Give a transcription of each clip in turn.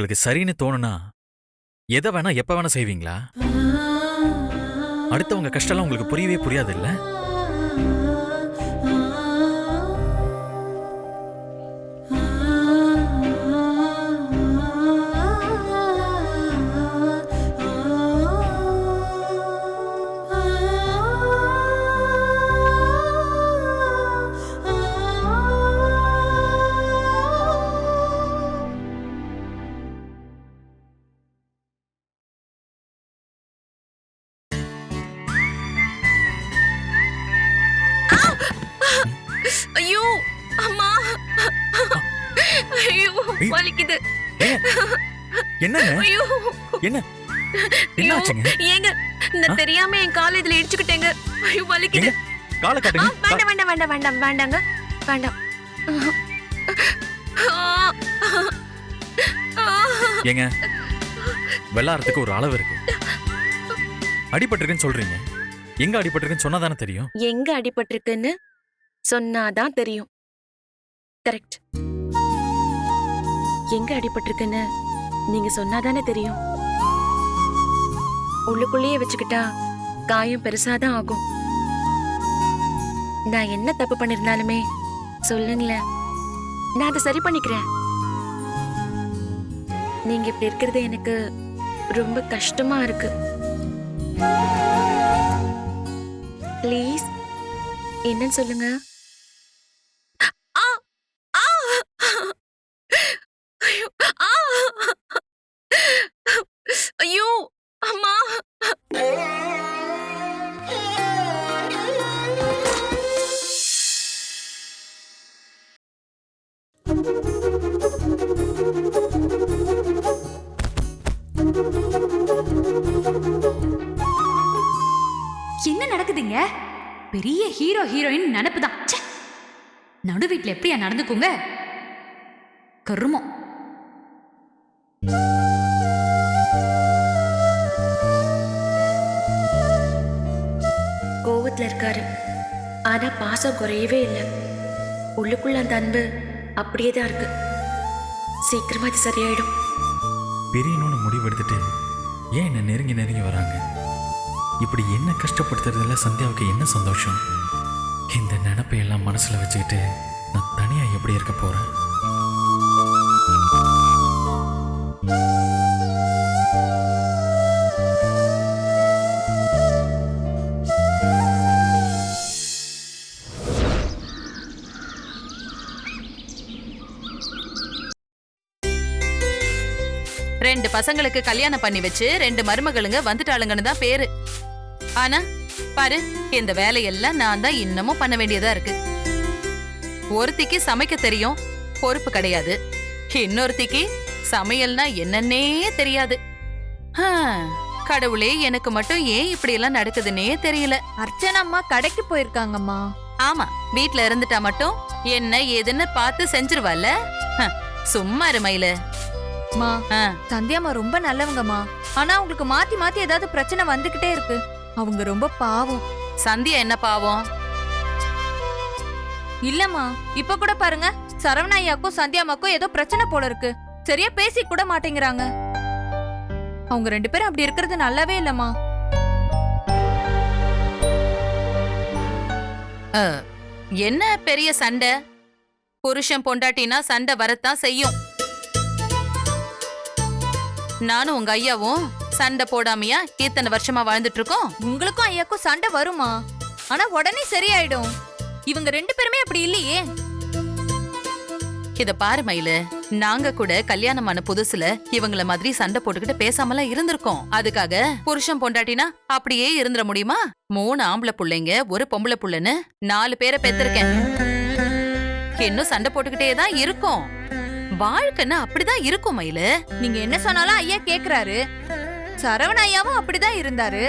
உங்களுக்கு சரின்னு தோணுனா எதை வேணா எப்ப வேணா செய்வீங்களா? அடுத்தவங்க கஷ்டம்லாம் உங்களுக்கு புரியவே புரியாது இல்ல என்ன? ஐயோ என்னாச்சுங்க ஏங்க நான் தெரியாம என் கால இதுல இடிச்சுக்கிட்டேங்க. ஐயோ வலிக்குது. காலை காட்டுங்க. வேண்டாம் வேண்டாம் வேண்டாம் வேண்டாம் வேண்டாங்க. வேண்டாம். ஏங்க வெள்ளாரத்துக்கு ஒரு அளவு இருக்கு. அடிபட்டிருக்குன்னு சொல்றீங்க. எங்க அடிபட்டிருக்குன்னு சொன்னா தானே தெரியும்? எங்க அடிபட்டிருக்குன்னு சொன்னாதான் தெரியும். கரெக்ட் எங்க அடிபட்டிருக்குன்னு நீங்க சொன்னாதானே தெரியும். உள்ளுக்குள்ளேயே வச்சுக்கிட்டா காயம் பெருசாதான் ஆகும். நான் என்ன தப்பு பண்ணிருந்தாலுமே சொல்லுங்களேன். நான் அதை சரி பண்ணிக்கிறேன். நீங்க இப்படி இருக்கிறது எனக்கு ரொம்ப கஷ்டமா இருக்கு. ப்ளீஸ் என்னன்னு சொல்லுங்க. ஹீரோயின் நினப்பு தான் நடு வீட்டில் எப்படியா நடந்துக்குங்க? கருமம் கோவத்துல இருக்காரு. ஆனா பாசம் குறையவே இல்லை. உள்ளுக்குள்ள அந்த அன்பு அப்படியே தான் இருக்கு. சீக்கிரமா அது சரியாயிடும். பிரியணும்னு முடிவெடுத்துட்டு ஏன் என்ன நெருங்கி நெருங்கி வராங்க? இப்படி என்ன கஷ்டப்படுத்துறதுல சந்தியாவுக்கு என்ன சந்தோஷம்? இந்த நினப்பை எல்லாம் வச்சுக்கிட்டு நான் தனியாக எப்படி இருக்க போகிறேன் ரெண்டு பசங்களுக்கு கல்யாணம் பண்ணி வச்சு ரெண்டு மருமகளுங்க வந்துட்டாளுங்கன்னு தான் பேரு. ஆனா பாரு இந்த வேலையெல்லாம் நான் தான் இன்னமும் பண்ண வேண்டியதா இருக்கு. ஒருத்திக்கு சமைக்க தெரியும் பொறுப்பு கிடையாது. இன்னொருத்திக்கு சமையல்னா என்னன்னே தெரியாது. கடவுளே எனக்கு மட்டும் ஏன் இப்படி எல்லாம் நடக்குதுன்னே தெரியல. அர்ச்சனா அம்மா கடைக்கு போயிருக்காங்கம்மா. ஆமா வீட்ல இருந்துட்டா மட்டும் என்ன ஏதுன்னு பார்த்து செஞ்சிருவால சும்மா இரு மயிலு அம்மா ஆ. சந்தியாம்மா ரொம்ப நல்லவங்கம்மா. ஆனா அவங்களுக்கு மாத்தி மாத்தி ஏதாவது பிரச்சனை வந்துகிட்டே இருக்கு. அவங்க ரொம்ப பாவம். சந்தியா என்ன பாவம்? இல்லம்மா இப்ப கூட பாருங்க சரவண ஐயாக்கும் சந்தியாமாக்கும் ஏதோ பிரச்சனை போல இருக்கு. சரியா பேசி கூட மாட்டேங்கிறாங்க. அவங்க ரெண்டு பேரும் அப்படி இருக்கிறது நல்லாவே இல்லம்மா. என்ன பெரிய சண்டை? புருஷன் பொண்டாட்டினா சண்டை வரத்தான் செய்யும். நானும் உங்க ஐயாவும் சண்டை போடாமையா? இத்தனை வருஷமா வாழ்ந்துட்டு இருக்கோம் உங்களுக்கும் ஐயாக்கும் சண்டை வருமா? ஆனா உடனே சரியாயிடும். இவங்க ரெண்டு பேருமே அப்படி இல்லையே. இத பாரு மயிலு. நாங்க கூட கல்யாணமான புதுசுல இவங்கள மாதிரி சண்டை போட்டுக்கிட்டு பேசாமலாம் இருந்திருக்கோம். அதுக்காக புருஷன் பொண்டாட்டினா அப்படியே இருந்துட முடியுமா? மூணு ஆம்பளை புள்ளைங்க ஒரு பொம்பளை புள்ளன்னு நாலு பேரை பெத்திருக்கேன். இன்னும் சண்டை போட்டுக்கிட்டே தான் இருக்கும். வாழ்க்கைன்னா அப்படிதான் இருக்கும் மயிலு. நீங்க என்ன சொன்னாலும் ஐயா கேக்குறாரு. சரவண ஐயாவும் அப்படிதான் இருந்தாரு.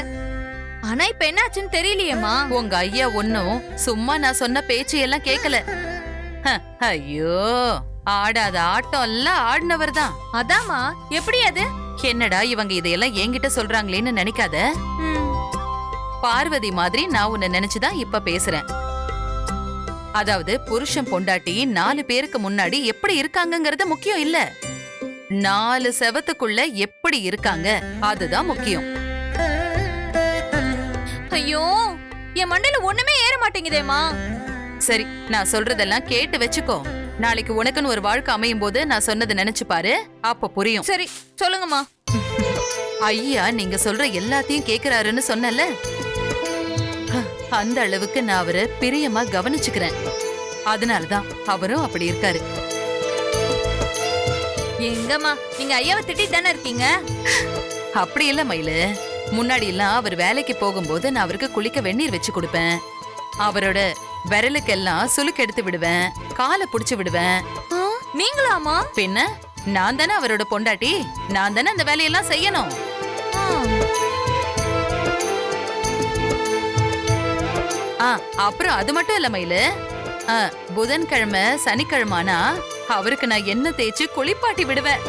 ஆனா இப்ப என்னாச்சுன்னு தெரியலையேம்மா. உங்க ஐயா ஒன்னும் சும்மா நான் சொன்ன பேச்சு எல்லாம் கேக்கல ஐயோ ஆடாத ஆட்டம் எல்லாம் ஆடினவர் தான். அதாம்மா எப்படி அது? என்னடா இவங்க இதையெல்லாம் என்கிட்ட சொல்றாங்களேன்னு நினைக்காத. பார்வதி மாதிரி நான் உன்னை நினைச்சுதான் இப்ப பேசுறேன். அதாவது புருஷன் பொண்டாட்டி நாலு பேருக்கு முன்னாடி எப்படி இருக்காங்கங்கறது முக்கியம் இல்ல. நாலு செவத்துக்குள்ள எப்படி இருக்காங்க? அதுதான் முக்கியம். ஐயோ என் மண்டையில ஒண்ணுமே ஏற மாட்டேங்குதேமா சரி நான் சொல்றதெல்லாம் கேட்டு வச்சுக்கோ. நாளைக்கு உனக்குன்னு ஒரு வாழ்க்கை அமையும் போது நான் சொன்னதை நினைச்சு பாரு. அப்ப புரியும். சரி சொல்லுங்கம்மா. ஐயா நீங்க சொல்ற எல்லாத்தையும் கேக்குறாருன்னு சொன்னல அந்த அளவுக்கு நான் அவரை பிரியமா கவனிச்சுக்கிறேன். அதனாலதான் அவரும் அப்படி இருக்காரு. எங்கம்மா நீங்க ஐயாவை திட்டிட்டு தானே இருக்கீங்க? அப்படி இல்ல மயிலு. முன்னாடி எல்லாம் அவர் வேலைக்கு போகும்போது நான் அவருக்கு குளிக்க வெந்நீர் வச்சு கொடுப்பேன். அவரோட விரலுக்கெல்லாம் சுளுக்கு எடுத்து விடுவேன். காலை புடிச்சு விடுவேன். நீங்களாமா பின்ன நான் தானே அவரோட பொண்டாட்டி? நான் தானே அந்த வேலையெல்லாம் செய்யணும்? அப்புறம் அது மட்டும் இல்ல மயிலு. புதன்கிழமை சனிக்கிழமானா அவருக்கு நான் என்ன தேய்ச்சு குளிப்பாட்டி விடுவேன்.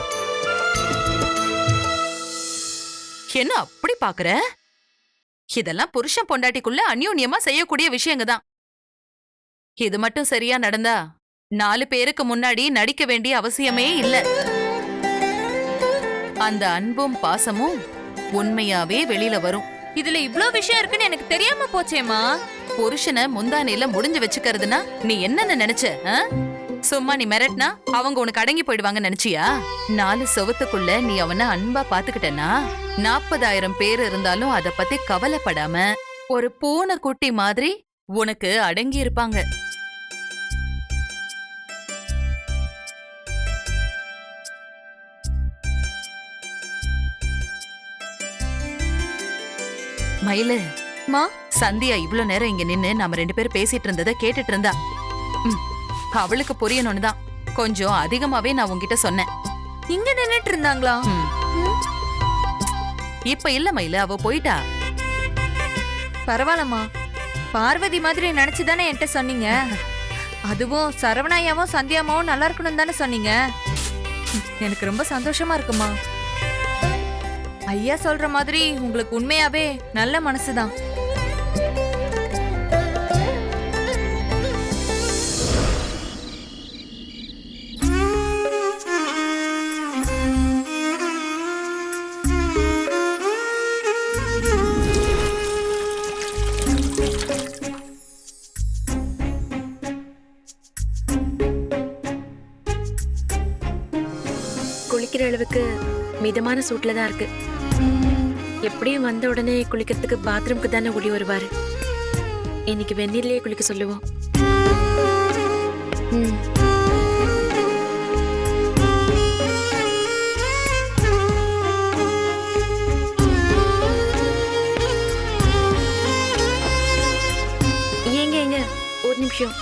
என்ன அப்படி பாக்குற? இதெல்லாம் புருஷன் பொண்டாட்டிக்குள்ள அந்யோன்யமா செய்யக்கூடிய விஷயங்க தான். இது மட்டும் சரியா நடந்தா நாலு பேருக்கு முன்னாடி நடிக்க வேண்டிய அவசியமே இல்ல. அந்த அன்பும் பாசமும் உண்மையாவே வெளியில வரும். இதுல இவ்ளோ விஷயம் இருக்குன்னு எனக்கு தெரியாம போச்சேமா புருஷனை முந்தானையில முடிஞ்சு வச்சுக்கிறதுனா நீ என்னன்னு நினைச்ச சும்மா நீ மிரட்டினா அவங்க உனக்கு அடங்கி போயிடுவாங்க நினைச்சியா? நாலு செவத்துக்குள்ள நீ அவனை அன்பா பாத்துக்கிட்டனா? நாற்பதாயிரம் பேர் இருந்தாலும் அத பத்தி கவலைப்படாம ஒரு பூனை குட்டி மாதிரி உனக்கு அடங்கி இருப்பாங்க. மயிலு மா? சந்தியா இவ்ளோ நேரம் இங்க நின்னு நாம ரெண்டு பேரும் பேசிட்டு இருந்ததை கேட்டுட்டு இருந்தா. ம், அவளுக்கு புரியணும்னு தான். கொஞ்சம் அதிகமாவே நான் உன்கிட்ட சொன்னேன். இங்க நின்னுட்டு இருந்தாங்களா? ம். இப்ப இல்ல மயில அவ போயிட்டா? பரவாயில்லம்மா. பார்வதி மாதிரி நினைச்சு தானே என்கிட்ட சொன்னீங்க? அதுவும் சரவணாயாவும் சந்தியாமாவும் நல்லா இருக்கணும் தானே சொன்னீங்க? எனக்கு ரொம்ப சந்தோஷமா இருக்குமா ஐயா சொல்ற மாதிரி உங்களுக்கு உண்மையாவே நல்ல மனசுதான். குளிக்கிற அளவுக்கு மிதமான சூட்டில் தான் இருக்கு. எப்படியும் வந்த உடனே குளிக்கிறதுக்கு பாத்ரூம்க்கு தானே ஓடி வருவாரு. இன்னைக்கு வெந்நீர்லயே குளிக்க சொல்லுவோம். ஏங்க ஏங்க ஒரு நிமிஷம்.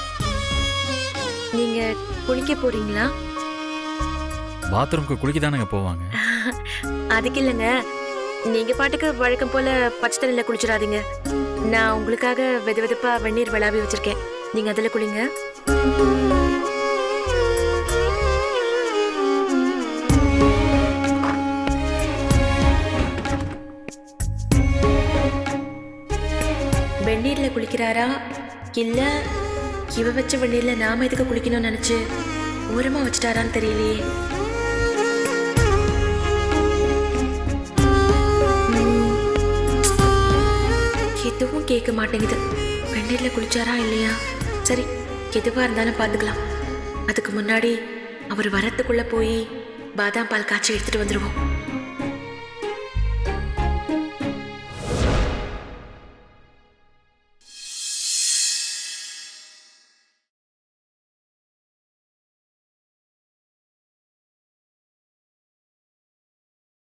நீங்க குளிக்க போறீங்களா? பாத்ரூம்க்கு குளிக்க தானங்க போவாங்க? அதுக்கு இல்லைங்க. நீங்க பாட்டுக்கு வழக்கம் போல பச்சை தண்ணியில் குளிச்சிடாதீங்க. நான் உங்களுக்காக வெது வெதப்பா வெந்நீர் விளாவி வச்சிருக்கேன். நீங்க அதில் குளிங்க. வெந்நீர்ல குளிக்கிறாரா? இல்ல இவ வச்ச வெந்நீர்ல நாம எதுக்கு குளிக்கணும்னு நினைச்சு ஓரமா வச்சுட்டாரான்னு தெரியலையே. எதுவும் கேட்க மாட்டேங்குது. வெந்நீர்ல குளிச்சாரா இல்லையா? சரி எதுவா இருந்தாலும் பார்த்துக்கலாம். அதுக்கு முன்னாடி அவர் வரத்துக்குள்ள போய் பாதாம் பால் காய்ச்சி எடுத்துட்டு வந்துடுவோம்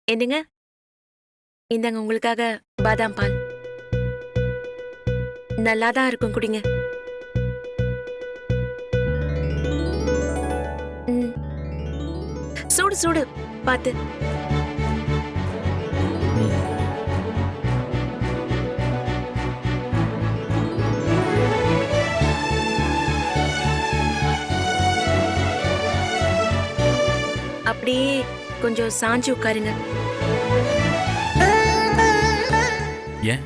என்னங்க? இந்தாங்க உங்களுக்காக பாதாம் பால். நல்லா தான் இருக்கும் குடிங்க. சூடு சூடு. பார்த்து. அப்படியே கொஞ்சம் சாஞ்சு உட்காருங்க. ஏன்?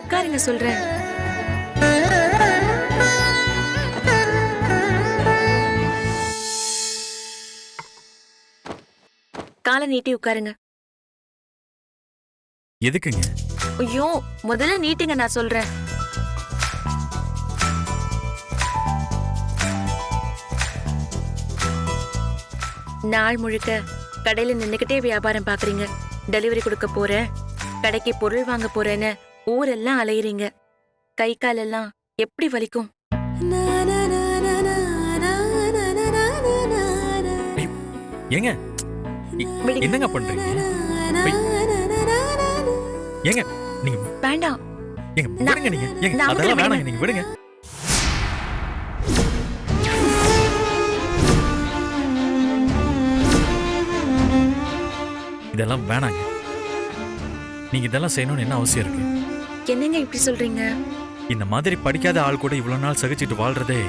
உட்காருங்க சொல்றேன். காலை நீட்டி உட்காருங்க எதுக்குங்க ஐயோ முதல்ல நீட்டுங்க நான் சொல்றேன் நாள் முழுக்க கடையில நின்னுக்கிட்டே வியாபாரம் பாக்குறீங்க டெலிவரி கொடுக்க போறேன் கடைக்கு பொருள் வாங்க போறேன்னு ஊரெல்லாம் அலையுறீங்க கை காலெல்லாம் எப்படி வலிக்கும் ஏங்க. என்னங்க பண்றீங்க. ஏங்க நீங்க வேண்டாம். ஏங்க விடுங்க நீங்க. ஏங்க அதெல்லாம். வேணாங்க நீங்க விடுங்க. இதெல்லாம் வேணாங்க. நீங்க இதெல்லாம் செய்யணும்னு என்ன அவசியம் இருக்கு? என்னங்க இப்படி சொல்றீங்க? இந்த மாதிரி படிக்காத ஆள் கூட இவ்வளவு நாள் சகிச்சிட்டு வாழ்றதே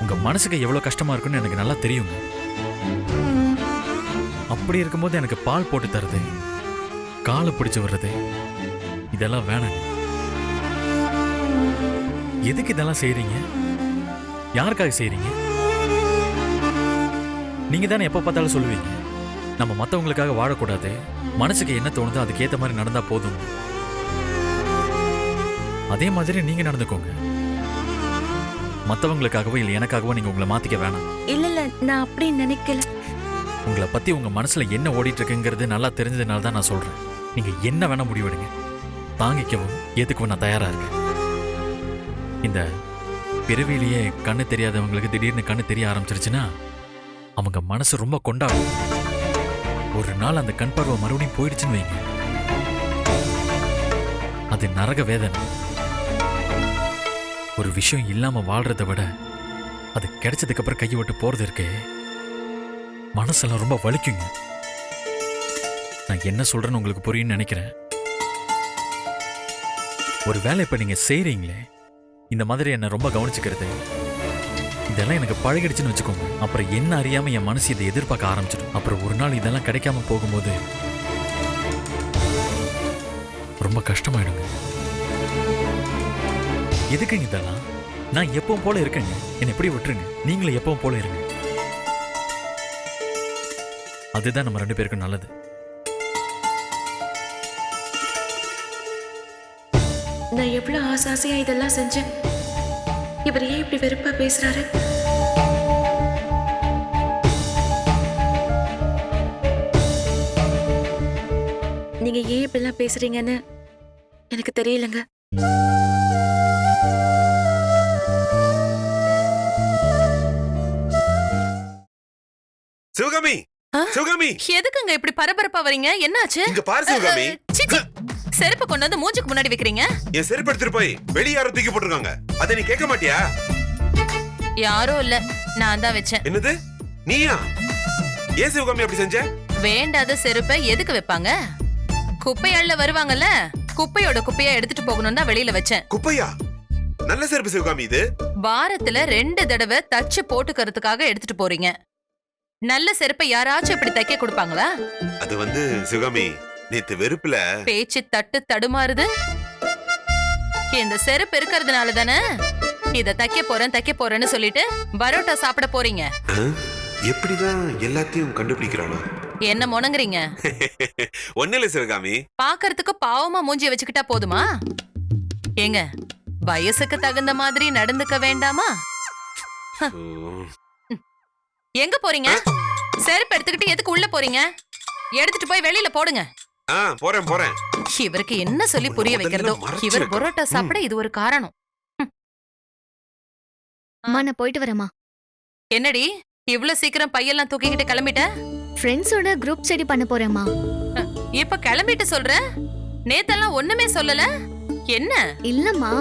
உங்க மனசுக்கு எவ்வளவு கஷ்டமா இருக்குன்னு எனக்கு நல்லா தெரியுங்க. அப்படி இருக்கும்போது எனக்கு பால் போட்டு தருது. காலை பிடிச்சு விடுறது. இதெல்லாம் வேணாங்க எதுக்கு இதெல்லாம் செய்யறீங்க யாருக்காக செய்யறீங்க நீங்க தானே எப்ப பார்த்தாலும் சொல்லுவீங்க. நம்ம மத்தவங்களுக்காக வாழக்கூடாது. மனசுக்கு என்ன தோணுதோ அதுக்கு ஏத்த மாதிரி நடந்தா போதும். அதே மாதிரி நீங்க நடந்துக்கோங்க. மத்தவங்களுக்காகவோ இல்லை எனக்காகவோ நீங்க உங்களை மாத்திக்க வேணாம். இல்ல இல்ல நான் அப்படி நினைக்கல. உங்களை பத்தி உங்க மனசுல என்ன ஓடிட்டு இருக்குங்கிறது நல்லா தெரிஞ்சதுனால தான் நான் சொல்றேன். நீங்க என்ன வேணா முடிவெடுங்க தாங்கிக்கவும் எதுக்கும் நான் தயாரா இருக்கேன். இந்த பிறவிலேயே கண்ணு தெரியாதவங்களுக்கு திடீர்னு கண்ணு தெரிய ஆரம்பிச்சிருச்சுன்னா அவங்க மனசு ரொம்ப கொண்டாடும். ஒரு நாள் அந்த கண் பார்வை மறுபடியும் போயிடுச்சுன்னு வைங்க. அது நரக வேதனை. ஒரு விஷயம் இல்லாம வாழ்றதை விட அது கிடைச்சதுக்கு அப்புறம் கையை விட்டு போகிறது இருக்கே. மனசெல்லாம் ரொம்ப வலிக்குங்க. நான் என்ன சொல்றேன்னு உங்களுக்கு புரியும்னு நினைக்கிறேன். ஒரு வேலை இப்போ நீங்க செய்கிறீங்களே இந்த மாதிரி என்ன ரொம்ப கவனிச்சுக்கிறது. இதெல்லாம் எனக்கு பழகிடுச்சுன்னு வச்சுக்கோங்க. அப்புறம் என்ன அறியாம என் மனசு இதை எதிர்பார்க்க ஆரம்பிச்சிடும். அப்புறம் ஒரு நாள் இதெல்லாம் கிடைக்காம போகும்போது ரொம்ப கஷ்டமாயிடுங்க. எதுக்குங்க இதெல்லாம்? நான் எப்பவும் போல இருக்கேங்க. என்னை எப்படி விட்டுருங்க. நீங்களும் எப்பவும் போல இருங்க. அதுதான் நம்ம ரெண்டு பேருக்கும் நல்லது. நான் எவ்வளவு ஆசை ஆசையா இதெல்லாம் செஞ்சேன். இவர் ஏன் இப்படி வெறுப்பா பேசுறாரு? நீங்க ஏன் இப்படிலாம் பேசுறீங்கன்னு எனக்கு தெரியலங்க. சிவகாமி? சிவகாமி! எதுக்குங்க இப்படி பரபரப்பா வரீங்க? என்னாச்சு? இங்க பாரு சிவகாமி. செருப்பு கொண்டு வந்து மூஞ்சுக்கு முன்னாடி வைக்கிறீங்க? என் செருப்பு எடுத்துட்டு போய் வெளிய யாரோ தூக்கி போட்டிருக்காங்க. அதை நீ கேட்க மாட்டியா? யாரும் இல்ல. நான் தான் வச்சேன். என்னது? நீயா? ஏன் சிவகாமி அப்படி செஞ்ச? வேண்டாத செருப்பை எதுக்கு வைப்பாங்க? குப்பையாள்ல வருவாங்கல்ல? குப்பையோட குப்பையா எடுத்துட்டு போகணும் தான் வெளியில வச்சேன். குப்பையா? நல்ல செருப்பு சிவகாமி இது. வாரத்துல ரெண்டு தடவை தச்சு போட்டுக்கிறதுக்காக எடுத்துட்டு போறீங்க. நல்ல செருப்பை யாராச்சும் இப்படி தைக்க கொடுப்பாங்களா? அது வந்து சிவகாமி நேத்து வெறுப்புல. பேச்சு தட்டு தடுமாறுது. இந்த செருப்பு இருக்கிறதுனால தானே? இத தைக்க போறேன் தைக்க போறேன்னு சொல்லிட்டு பரோட்டா சாப்பிட போறீங்க? எப்படிதான் எல்லாத்தையும் கண்டுபிடிக்கிறானோ என்ன முணங்குறீங்க? ஒண்ணு இல்ல சிவகாமி. பாக்கறதுக்கு பாவமா மூஞ்சிய வச்சுக்கிட்டா போதுமா? ஏங்க வயசுக்கு தகுந்த மாதிரி நடந்துக்க வேண்டாமா? எங்க போறீங்க? செருப்பு எடுத்துக்கிட்டு எதுக்கு உள்ள போறீங்க? எடுத்துட்டு போய் வெளியில போடுங்க. ஆ போறேன் போறேன். இவருக்கு என்ன சொல்லி புரிய வைக்கிறதோ இவர். பரோட்டா சாப்பிட இது ஒரு காரணம். அம்மா நான் போயிட்டு வரேம்மா. என்னடி இவ்ளோ சீக்கிரம் பையெல்லாம் தூக்கிக்கிட்டு கிளம்பிட்ட? ஃப்ரெண்ட்ஸோட குரூப் ஸ்டடி பண்ண போறேம்மா. இப்ப கிளம்பிட்டு சொல்ற? நேத்தெல்லாம் ஒண்ணுமே சொல்லல? என்ன? இல்லம்மா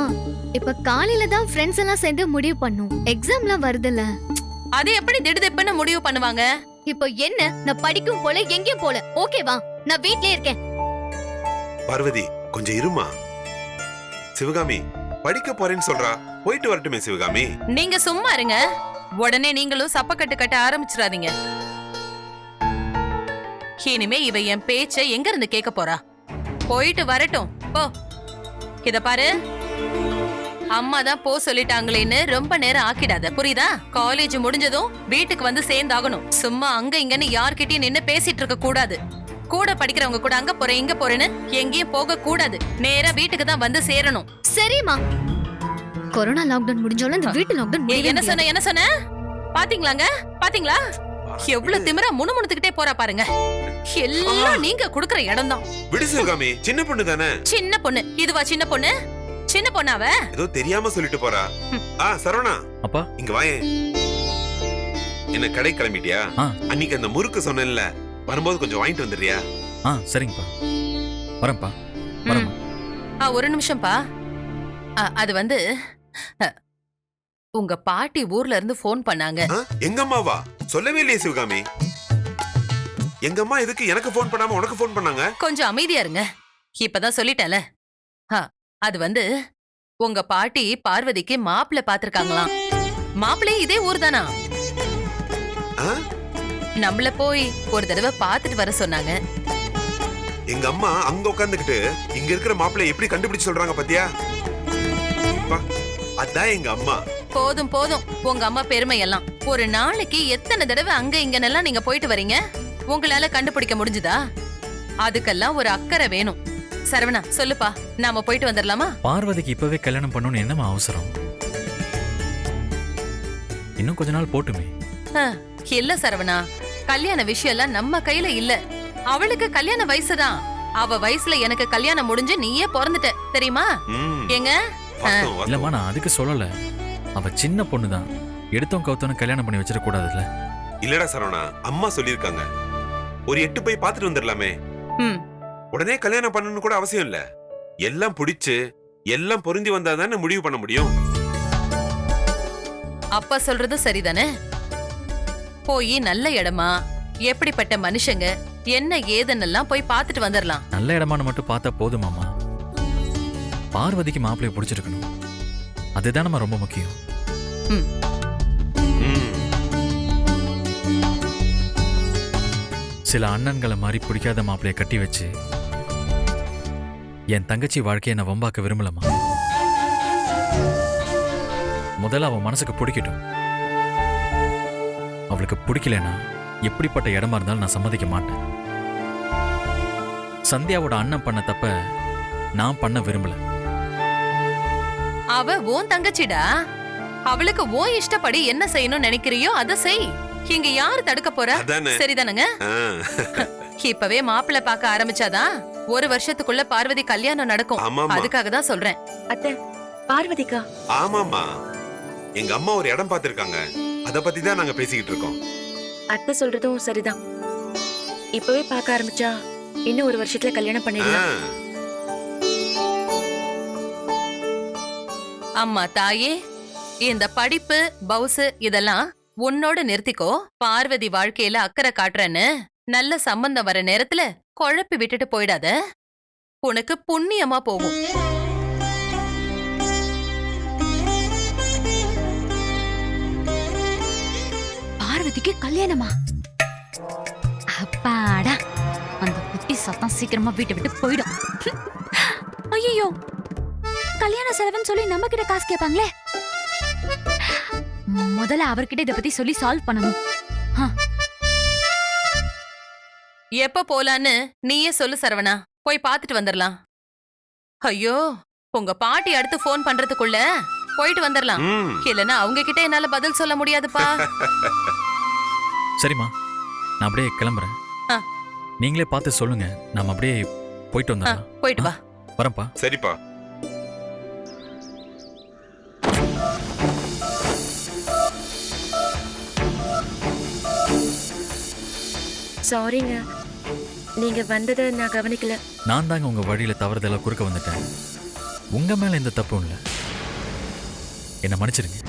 இப்ப காலையில தான் ஃப்ரெண்ட்ஸ் எல்லாம் சேர்ந்து முடிவு பண்ணோம். எக்ஸாம்லாம் வருதுல்ல. அது எப்படி திடுதிப்புன்னு முடிவு பண்ணுவாங்க? இப்போ என்ன? நான் படிக்கும் போல எங்கேயும் போல. ஓகேவா நான் வீட்லயே இருக்கேன். பார்வதி கொஞ்சம் இருமா? சிவகாமி படிக்க போறேன்னு சொல்றா. போயிட்டு வரட்டுமே சிவகாமி. நீங்க சும்மா இருங்க. உடனே நீங்களும் சப்பக்கட்டு கட்ட ஆரம்பிச்சிடாதீங்க. இனிமே இவ என் பேச்ச எங்க இருந்து கேட்க போறா? போயிட்டு வரட்டும். போ. இத பாரு. அம்மா தான் போ சொல்லிட்டாங்களேன்னு ரொம்ப நேரம் ஆக்கிடாத புரியுதா? காலேஜ் முடிஞ்சதும் வீட்டுக்கு வந்து சேர்ந்தாகணும். சும்மா அங்க இங்கன்னு யார்கிட்டயும் நின்னு பேசிட்டு இருக்க கூடாது. கூட படிக்கிறவங்க கூட அங்க போறேன் இங்க போறேன்னு எங்கேயும் போக கூடாது. நேரா வீட்டுக்கு தான் வந்து சேரணும். சரிம்மா. கொரோனா லாக்டவுன் முடிஞ்சோல இந்த வீட்டு லாக்டவுன் என்ன சொன்ன என்ன சொன்ன? பாத்தீங்களாங்க? பாத்தீங்களா? எவ்வளவு திமிரா முணுமுணுத்துக்கிட்டே போறா பாருங்க. எல்லாம் நீங்க குடுக்கற இடம் தான் விடு சிவகாமி சின்ன பொண்ணு தானே? சின்ன பொண்ணு. இதுவா சின்ன பொண்ணு? சின்ன பொண்ணாவ? ஏதோ தெரியாம சொல்லிட்டு போறா. ஆ சரவணா. அப்பா. இங்க வாயேன். என்ன கடை கிளம்பிட்டியா? ஆ. அன்னைக்கு அந்த முறுக்கு சொன்னேன்ல. வரும்போது கொஞ்சம் வாங்கிட்டு வந்துடுறியா? ஆ சரிங்கப்பா. வரேன்ப்பா. ஆ ஒரு நிமிஷம்ப்பா. ஆ, அது வந்து அ, உங்க பாட்டி ஊர்ல இருந்து ஃபோன் பண்ணாங்க. ஆ, எங்க அம்மாவா? சொல்லவே இல்லையே சிவகாமி. எங்க அம்மா எதுக்கு எனக்கு ஃபோன் பண்ணாம உனக்கு ஃபோன் பண்ணாங்க? கொஞ்சம் அமைதியா இருங்க. இப்பதான் சொல்லிட்டேன்ல. ஆ, அது வந்து உங்க பாட்டி பார்வதிக்கு மாப்பிள்ளை பாத்திருக்காங்களாம் மாப்பிள்ளை இதே ஊர் தானா? நம்மள போய் ஒரு தடவை பார்த்துட்டு வர சொன்னாங்க. எங்க அம்மா அங்க உட்காந்துக்கிட்டு இங்க இருக்கிற மாப்பிள்ளை எப்படி கண்டுபிடிச்சு சொல்றாங்க பாத்தியா? அதான் எங்க அம்மா. போதும் போதும். உங்க அம்மா பெருமை எல்லாம். ஒரு நாளைக்கு எத்தனை தடவை அங்க இங்கனெல்லாம் நீங்க போயிட்டு வரீங்க? உங்களால கண்டுபிடிக்க முடிஞ்சுதா? அதுக்கெல்லாம் ஒரு அக்கறை வேணும். சரவணா சொல்லுப்பா. நாம போயிட்டு வந்துடலாமா பார்வதிக்கு இப்பவே கல்யாணம் பண்ணணும்னு என்னம்மா அவசரம்? இன்னும் கொஞ்ச நாள் போட்டுமே. இல்ல சரவணா. கல்யாண விஷயம் எல்லாம் நம்ம கையில இல்ல. அவளுக்கு கல்யாண வயசுதான் அவ வயசுல எனக்கு கல்யாணம் முடிஞ்சு நீயே பிறந்துட்ட. தெரியுமா? வாஸ்தவம். இல்லம்மா நான் அதுக்கு சொல்லல. அவ சின்ன பொண்ணு தான். எடுத்தோம் கவுத்தோன்னு கல்யாணம் பண்ணி வச்சிடக் கூடாதுல்ல. இல்லடா சரவணா அம்மா சொல்லிருக்காங்க ஒரு எட்டு போய் பார்த்துட்டு வந்துடலாமே ம். உடனே கல்யாணம் பண்ணணும்னு கூட அவசியம் இல்ல. எல்லாம் பிடிச்சு எல்லாம் பொருந்தி வந்தா தானே முடிவு பண்ண முடியும்? அப்பா சொல்றது சரிதானே? போய் நல்ல இடமா? எப்படிப்பட்ட மனுஷங்க? என்ன ஏதுன்னெல்லாம் போய் பார்த்துட்டு வந்துடலாம் நல்ல இடமானு மட்டும் பார்த்தா போதுமாமா பார்வதிக்கு மாப்பிள்ளைய பிடிச்சிருக்கணும். அதுதானம்மா ரொம்ப முக்கியம். ம். சில அண்ணன்களை மாதிரி பிடிக்காத மாப்பிளைய கட்டி வச்சு என் தங்கச்சி வாழ்க்கையை நான் வம்பாக்க விரும்பலம்மா. முதல்ல அவன் மனசுக்கு பிடிக்கட்டும். அவளுக்கு பிடிக்கலனா எப்படிப்பட்ட இடமா இருந்தாலும் நான் சம்மதிக்க மாட்டேன். சந்தியாவோட அண்ணன் பண்ண தப்ப நான் பண்ண விரும்பல. அவ உன் தங்கச்சிடா? அவளுக்கு உன் இஷ்டப்படி என்ன செய்யணும்னு நினைக்கிறியோ அதை செய். இங்க யாரு தடுக்க போறா? அதானே. சரிதானுங்க. இப்பவே மாப்பிள்ளை பார்க்க ஆரம்பிச்சாதான் ஒரு வருஷத்துக்குள்ள பார்வதி கல்யாணம் நடக்கும். அதுக்காக தான் சொல்றேன். அத்தை பார்வதிக்கா? ஆமாமா எங்க அம்மா ஒரு இடம் பார்த்திருக்காங்க. அத பத்தி தான் நாங்க பேசிக்கிட்டு இருக்கோம். அத்தை சொல்றதும் சரிதான். இப்பவே பார்க்க ஆரம்பிச்சா இன்னும் ஒரு வருஷத்துல கல்யாணம் பண்ணிடலாம். அம்மா தாயே இந்த படிப்பு பவுசு இதெல்லாம் உன்னோட நிறுத்திக்கோ. பார்வதி வாழ்க்கையில அக்கறை காட்டுறேன்னு நல்ல சம்பந்தம் வர நேரத்துல குழப்பி விட்டுட்டு போயிடாத. உனக்கு புண்ணியமா போகும். பார்வதிக்கு கல்யாணமா? அப்பாடா அந்த குட்டி சத்தம் சீக்கிரமா வீட்டை விட்டு போயிடும். ஐயோ கல்யாண செலவுன்னு சொல்லி நம்ம கிட்ட காசு கேட்பாங்களே. முதல்ல அவர்கிட்ட இத பத்தி சொல்லி சால்வ் பண்ணணும். எப்ப போலான்னு நீயே சொல்லு சரவணா. போய் பார்த்துட்டு வந்துடலாம் ஐயோ உங்க பாட்டி அடுத்து ஃபோன் பண்றதுக்குள்ள போயிட்டு வந்துடலாம். இல்லனா அவங்க கிட்ட என்னால பதில் சொல்ல முடியாதுப்பா. சரிம்மா நான் அப்படியே கிளம்புறேன். ஆ. நீங்களே பார்த்து சொல்லுங்க நாம அப்படியே போயிட்டு ஆ, வந்துடலாம் போயிட்டு வா. வரேன்ப்பா. சரிப்பா. சாரிங்க நீங்க வந்ததை நான் கவனிக்கல. நான் தாங்க உங்க வழியில தவறுதெல்லாம் குறுக்க வந்துட்டேன். உங்க மேல எந்த தப்பும் இல்லை. என்னை மன்னிச்சிருங்க.